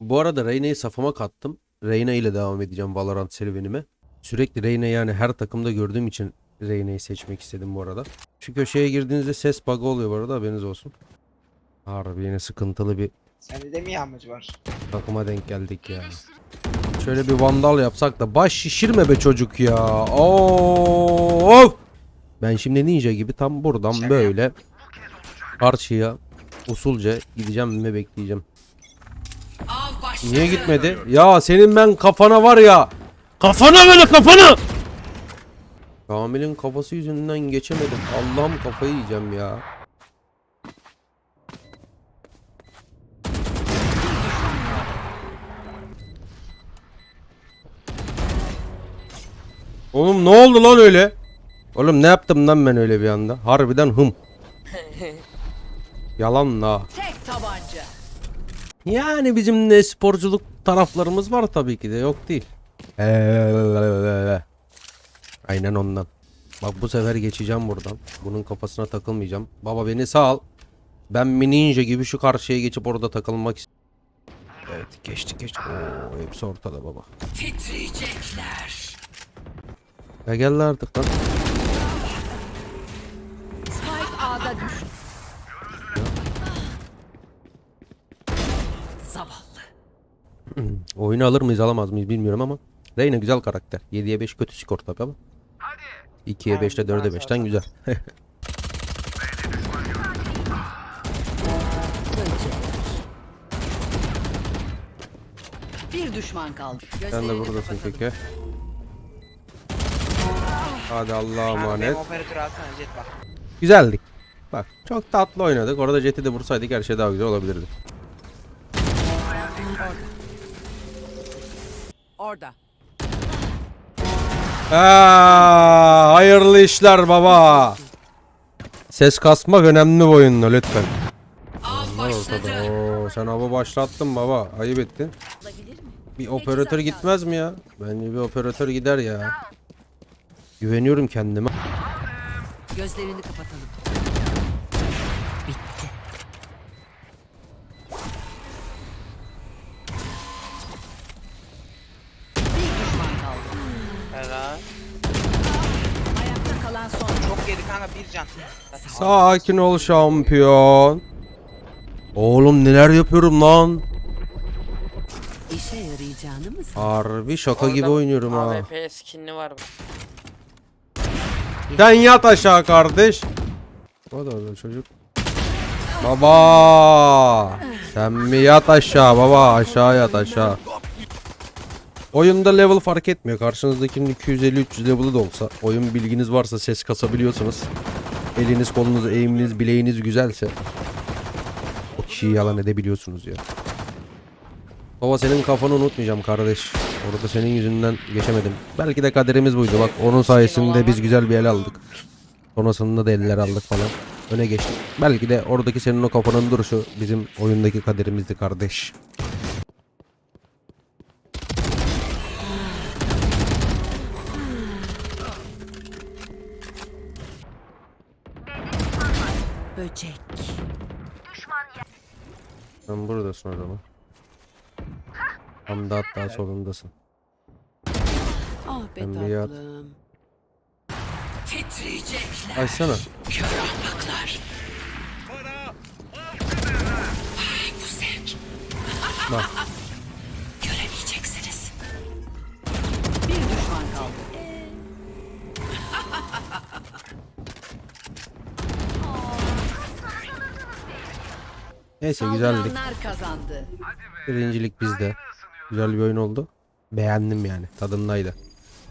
Bu arada Reyna'yı safıma kattım. Reyna ile devam edeceğim Valorant serüvenime. Sürekli Reyna yani her takımda gördüğüm için Reyna'yı seçmek istedim bu arada. Şu köşeye girdiğinizde ses bug'ı oluyor bu arada haberiniz olsun. Harbi yine sıkıntılı bir Sende de mi yağmacı var? takıma denk geldik ya. Şöyle bir vandal yapsak da baş şişirme be çocuk ya. Of! Ben şimdi ninja gibi tam buradan böyle karşıya usulca gideceğim ve bekleyeceğim. Niye gitmedi? Ya senin ben kafana var ya. Kafana böyle kafana. Kamil'in kafası yüzünden geçemedim. Allah'ım kafayı yiyeceğim ya. Oğlum ne oldu lan öyle? Oğlum ne yaptım lan ben öyle bir anda? Harbiden hım. Yalan la. Tek tabanca. Yani bizim de sporculuk taraflarımız var tabii ki de yok değil. Aynen ondan. Bak bu sefer geçeceğim buradan. Bunun kafasına takılmayacağım. Baba beni sal. Ben bir ninja gibi şu karşıya geçip orada takılmak istiyorum. Evet geçti geçti. Oo, hepsi ortada baba. Titriyecekler. Ya gel artık lan. Zavallı. Oyunu alır mıyız alamaz mıyız bilmiyorum ama. Reyna güzel karakter. 7'ye 5 kötü skor tabii ama. 2'ye 5'te 4'e 5'ten güzel. Bir düşman kaldı. Sen de buradasın peki. Hadi Allah'a emanet. Güzeldik. Bak çok tatlı oynadık. Orada Jet'i de vursaydık her şey daha güzel olabilirdi. Orada. Aa, hayırlı işler baba. Ses kasmak önemli bu oyunda lütfen. Av başladı. Oo, sen avı başlattın baba. Ayıp ettin. Bir operatör gitmez mi ya? Bence bir operatör gider ya. Güveniyorum kendime. Gözlerini kapatalım. Helal. Ayakta kalan son. Çok yedi kanka bir can. Sakin ol şampiyon. Oğlum neler yapıyorum lan? İşe yarayacağını mı sandın? Harbi şaka gibi oynuyorum ha. AWP skinli var. Sen yat aşağı kardeş. O da öyle çocuk. Baba. Sen mi yat aşağı baba aşağı yat aşağı. Oyunda level fark etmiyor. Karşınızdakinin 250-300 level'ı da olsa oyun bilginiz varsa ses kasabiliyorsanız eliniz kolunuz eğiminiz bileğiniz güzelse o kişiyi yalan edebiliyorsunuz ya. Baba senin kafanı unutmayacağım kardeş. Orada senin yüzünden geçemedim. Belki de kaderimiz buydu. Bak onun sayesinde biz güzel bir el aldık. Sonrasında da eller aldık falan. Öne geçtik. Belki de oradaki senin o kafanın duruşu bizim oyundaki kaderimizdi kardeş. Böcek. Sen buradasın o zaman. Tam da hatta solundasın. Ah be bir yat. tatlım. Titriyecekler. Açsana. Kör ahmaklar. Ay, Bu zevk. Bak. Neyse. Saldıranlar kazandı. Birincilik bizde. Güzel bir oyun oldu. Beğendim yani. Tadındaydı.